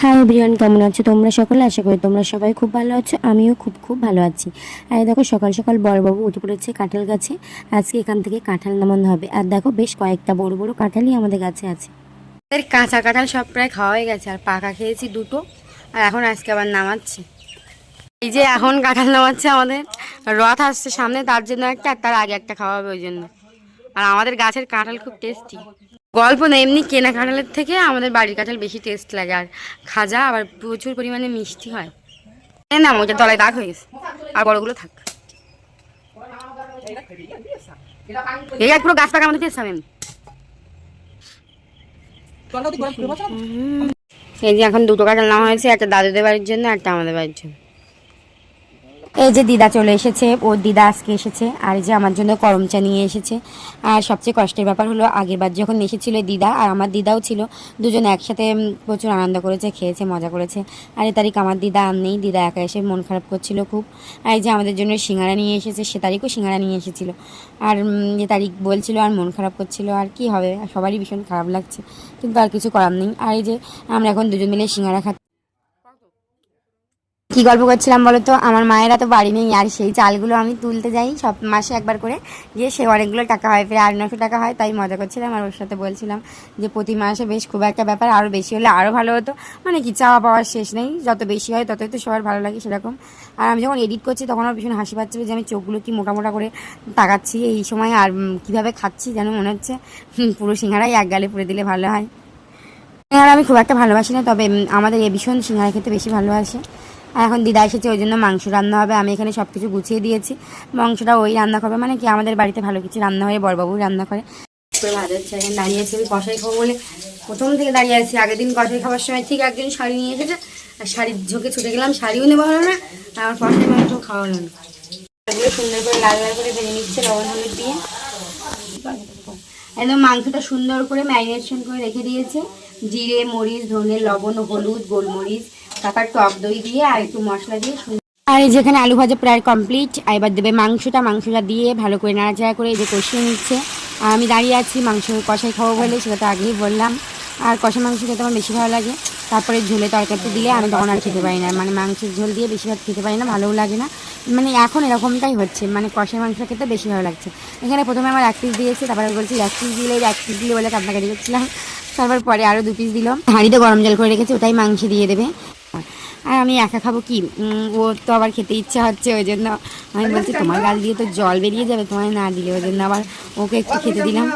Hi everyone কেমন আছো? তোমরা সকলে? আশা করি তোমরা সবাই খুব ভালো আছো। আমিও খুব খুব ভালো আছি। আর দেখো, সকাল সকাল বড় বড়বাবু উঠে পড়েছে কাঁঠাল গাছে। আজকে এখান থেকে কাঁঠাল নামানো হবে। আর দেখো, বেশ কয়েকটা বড় বড় কাঁঠালই আমাদের গাছে আছে। আমাদের কাঁচা কাঁঠাল সব প্রায় খাওয়া হয়ে গেছে। আর পাকা খেয়েছি দুটো। আর এখন আজকে আবার নামাচ্ছে। এই যে এখন কাঁঠাল নামাচ্ছে আমাদের। রথ আসছে সামনে, তার জন্য একটা আর তার আগে একটা খাওয়া হবে ওই জন্য। আর আমাদের গাছের কাঁঠাল খুব টেস্টি গল্প না, এমনি কেনা কাঁঠালের থেকে আমাদের বাড়ির কাঁঠাল বেশি টেস্ট লাগে আর খাজা আবার প্রচুর পরিমাণে মিষ্টি হয়। না ওইটা তলায় দাগ হয়ে গেছে। আর বড়গুলো থাক। এই এক পুরো গাছ পাকা আমাদের পেয়েছিলাম এই যে এখন দুটো কাঁঠাল নেওয়া হয়েছে, একটা দাদুদের বাড়ির জন্য, একটা আমাদের বাড়ির জন্য। এই যে দিদা চলে এসেছে, ওর দিদা আজকে এসেছে, আর যে আমার জন্য করম চা নিয়ে এসেছে। আর সবচেয়ে কষ্টের ব্যাপার হলো আগেরবার যখন এসেছিল দিদা আর আমার দিদাও ছিল, দুজন একসাথে প্রচুর আনন্দ করেছে, খেয়েছে, মজা করেছে। আর এ তারিখ আমার দিদা আর নেই, দিদা একা এসে মন খারাপ করছিল খুব। আর এই যে আমাদের জন্য সিঙ্গারা নিয়ে এসেছে, সে তারিখও সিঙ্গারা নিয়ে এসেছিল। আর যে তারিখ বলছিল আর মন খারাপ করছিল, আর কি হবে? সবারই ভীষণ খারাপ লাগছে, কিন্তু আর কিছু করার নেই। আর এই যে আমরা এখন দুজন মিলে সিঙ্গারা খাচ্ছি। কি গল্প করছিলাম বলো তো? আমার মায়েরা তো বাড়ি নেই, আর সেই চালগুলো আমি তুলতে যাই সব মাসে একবার করে। গিয়ে সে অনেকগুলো টাকা হয়, প্রায় আট নশো টাকা হয়, তাই মজা করছিলাম আর ওর সাথে বলছিলাম যে প্রতি মাসে বেশ খুব একটা ব্যাপার আরও বেশি হলে আরও ভালো হতো। মানে কি, চাওয়া পাওয়ার শেষ নেই, যত বেশি হয় ততই তো সবার ভালো লাগে সেরকম। আর আমি যখন এডিট করছি তখন আমার ভীষণ হাসি পাচ্ছিল যে আমি চোখগুলো কি মোটা মোটা করে তাকাচ্ছি এই সময়, আর কীভাবে খাচ্ছি যেন মনে হচ্ছে পুরো সিঙ্গারাই এক গালে পুড়ে দিলে ভালো হয়। সিঙ্গারা আমি খুব একটা ভালোবাসি না, তবে আমাদের এ ভীষণ সিঙ্গারা খেতে বেশি ভালোবাসে। আর এখন দিদা এসেছে, ওই জন্য মাংস রান্না হবে। আমি এখানে সব কিছু গুছিয়ে দিয়েছি। মাংসটা ওই রান্না করবে। মানে কি, আমাদের বাড়িতে ভালো কিছু রান্না হয়, বড়বাবু রান্না করে। দাঁড়িয়ে আছি আমি কষাই খাব বলে। প্রথম থেকে দাঁড়িয়ে আছি, আগের দিন কষাই খাওয়ার সময় ঠিক একজন শাড়ি নিয়ে এসেছে। আর শাড়ির ঝোঁকে ছুটে গেলাম, শাড়িও নেওয়া হলো না আমার কষাই মাংস খাওয়া হলো না। সুন্দর করে লাল লাল করে ভেজে নিচ্ছে, লবণ হলুদ দিয়ে। একদম মাংসটা সুন্দর করে ম্যারিনেশন করে রেখে দিয়েছে। জিরে, মরিচ, ধনে, লবণ হলুদ, গোলমরিচ তারপর টক দই দিয়ে আর একটু মশলা দিয়ে আর এই যেখানে আলু ভাজা প্রায় কমপ্লিট এবার দেবে মাংসটা মাংসটা দিয়ে ভালো করে নাড়াচাড়া করে এই যে কষিয়ে নিচ্ছে। আর আমি দাঁড়িয়ে আছি মাংস কষাই খাব বলে, সেটা তো আগেই বললাম। আর কষা মাংস খেতে আমার বেশি ভালো লাগে। তারপরে ঝোলে তরকারিতে দিলে আমি তখন আর খেতে পারি না। মানে মাংসের ঝোল দিয়ে বেশিরভাগ খেতে পারি না, ভালোও লাগে না। মানে এখন এরকমটাই হচ্ছে। মানে কষা মাংস খেতে বেশি ভালো লাগছে। এখানে প্রথমে আমার এক পিস দিয়েছে, তারপরে বলছি, এক পিস দিলে, এক পিস দিলে বলে কান্নাকাটি করছিলাম। তারপর পরে আরও দু পিস দিল হাঁড়িতে গরম জল করে রেখেছে, ওটাই মাংস দিয়ে দেবে। আর আমি একা খাব কি? ও তো আবার খেতে ইচ্ছা হচ্ছে, ওই জন্য আমি বলছি, তোমার গাল দিয়ে তো জল বেরিয়ে যাবে তোমার না দিলে। ওই জন্য আবার ওকে একটু খেতে দিলাম।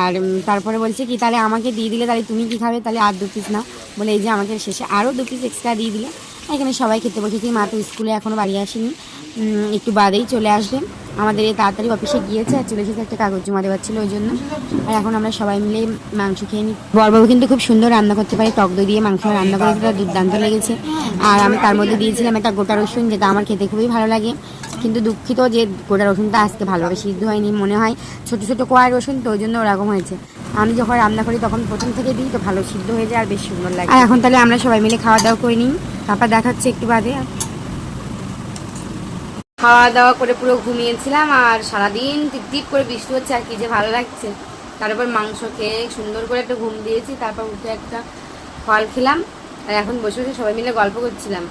আর তারপরে বলছে কি, তাহলে আমাকে দিয়ে দিলে, তাহলে তুমি কি খাবে? তাহলে আর দু পিস নাও। বলে, এই যে আমাকে শেষে আরও দু পিস এক্সট্রা দিয়ে দিলে। এখানে সবাই খেতে বসেছি, মা তো স্কুলে এখনও বাড়ি আসেনি। একটু বাদেই চলে আসবেন আমাদের এই তাড়াতাড়ি অফিসে গিয়েছে আর চলে এসেছে একটা কাগজ জমা দেওয়ার ছিল ওই জন্য। আর এখন আমরা সবাই মিলে মাংস খেয়ে নিই বরবাবু কিন্তু খুব সুন্দর রান্না করতে পারে, টক দই দিয়ে মাংস রান্না করেছে তার দুর্দান্ত লেগেছে। আর আমি তার মধ্যে দিয়েছিলাম একটা গোটা রসুন, যেটা আমার খেতে খুবই ভালো লাগে। কিন্তু দুঃখিত যে গোটা রসুনটা আজকে ভালোভাবে সিদ্ধ হয়নি মনে হয়। ছোটো ছোটো কোয়ার রসুন তো ওই জন্য ওরকম হয়েছে। আমি যখন রান্না করি তখন প্রথম থেকে দিই তো ভালো সিদ্ধ হয়ে যায় আর বেশ সুন্দর লাগে। আর এখন তাহলে আমরা সবাই মিলে খাওয়া দাওয়া করে নিই। তারপর দেখাচ্ছে একটু বাদে। খাওয়া দাওয়া করে পুরো ঘুমিয়েছিলাম আর সারাদিন টিপ করে বৃষ্টি হচ্ছে আর কি যে ভালো লাগছে। তারপর মাংস খেয়ে সুন্দর করে একটা ঘুম দিয়েছি, তারপর উঠে একটা ফল খেলাম আর এখন বসে বসে সবাই মিলে গল্প করছিলাম।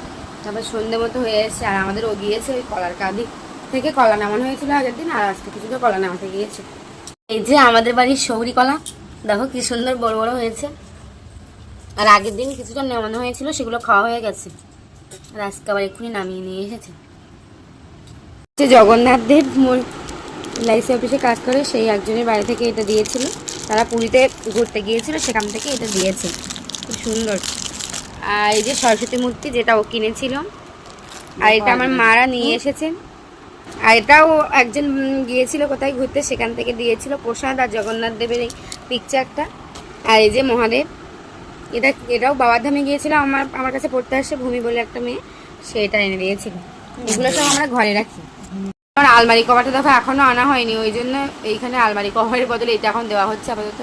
তারপর সন্ধে মতো হয়ে এসেছে আর আমাদের ও গিয়েছে ওই কলার কাঁদি থেকে। কলা নামানো হয়েছিল আগের দিন আর আজকে কিছু কিছুটা কলা নামাতে গিয়েছে। এই যে আমাদের বাড়ির সৌরি কলা, দেখো কি সুন্দর বড় বড় হয়েছে। আর আগের দিন কিছুটা নামানো হয়েছিল, সেগুলো খাওয়া হয়ে গেছে। আর আজকে আবার এক্ষুনি নামিয়ে নিয়ে এসেছে। যে জগন্নাথ দেব লাইসি অফিসে কাজ করে সেই একজনের বাড়ি থেকে এটা দিয়েছিল। তারা পুরীতে ঘুরতে গিয়েছিল সেখান থেকে এটা দিয়েছে। খুব সুন্দর। আর এই যে সরস্বতী মূর্তি যেটা ও কিনেছিল আর এটা আমার মারা নিয়ে এসেছে। আর এটাও একজন গিয়েছিল কোথায় ঘুরতে সেখান থেকে দিয়েছিল প্রসাদ আর জগন্নাথ দেবের এই পিকচারটা আর এই যে মহাদেব এটা এটাও বাবার ধামে গিয়েছিল। আমার আমার কাছে পড়তে আসছে ভূমি বলে একটা মেয়ে সে এটা এনে দিয়েছিল। এগুলো সব আমরা ঘরে রাখি। আলমারি কভারটা দেখো এখনও আনা হয়নি, ওই জন্য এইখানে আলমারি কভারের বদলে এটা এখন দেওয়া হচ্ছে আপাতত।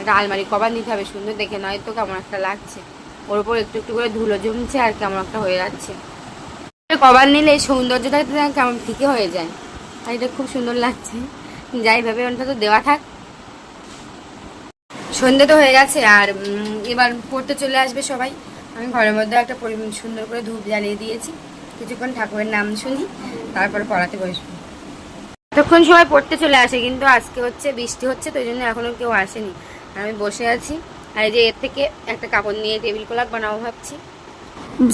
একটা আলমারি কভার নিতে হবে সুন্দর দেখে নয় তো কেমন একটা লাগছে। ওর উপর একটু একটু করে ধুলো জমছে আর কেমন একটা হয়ে যাচ্ছে। কভার নিলে এই সৌন্দর্যটা কেমন ফিকে হয়ে যায়। আর এটা খুব সুন্দর লাগছে। যাই ভাবে, অন্তত দেওয়া থাক। সন্ধে তো হয়ে গেছে আর এবার পড়তে চলে আসবে সবাই। আমি ঘরের মধ্যে একটা সুন্দর করে ধূপ জ্বালিয়ে দিয়েছি। কিছুক্ষণ ঠাকুরের নাম শুনি, তারপর পড়াতে বসবো। এতক্ষণ সবাই পড়তে চলে আসে, কিন্তু আজকে হচ্ছে বৃষ্টি হচ্ছে, তো জন্য এখনও কেউ আসেনি। আমি বসে আছি, আর এই যে এর থেকে একটা কাপড় নিয়ে টেবিল ক্লাক বানাবো ভাবছি।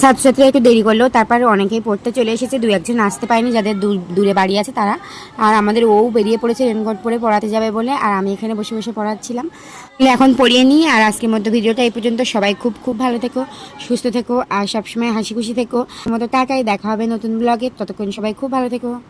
ছাত্রছাত্রীরা একটু দেরি করল, তারপর অনেকেই পড়তে চলে এসেছে, দু একজন আসতে পারেনি, যাদের দূর- বাড়ি আছে তারা। আর আমাদের ও বেরিয়ে পড়েছে, রেনকোট পরে পড়াতে যাবে বলে, আর আমি এখানে বসে বসে পড়াচ্ছিলাম। এখন পড়িয়ে নিই, আর আজকের মধ্যে ভিডিওটা এই পর্যন্ত। সবাই খুব খুব ভালো থেকো, সুস্থ থেকো, আর সবসময় হাসি খুশি থেকো। মতো টাকায় দেখা হবে নতুন ব্লগে ততক্ষণ সবাই খুব ভালো থেকো।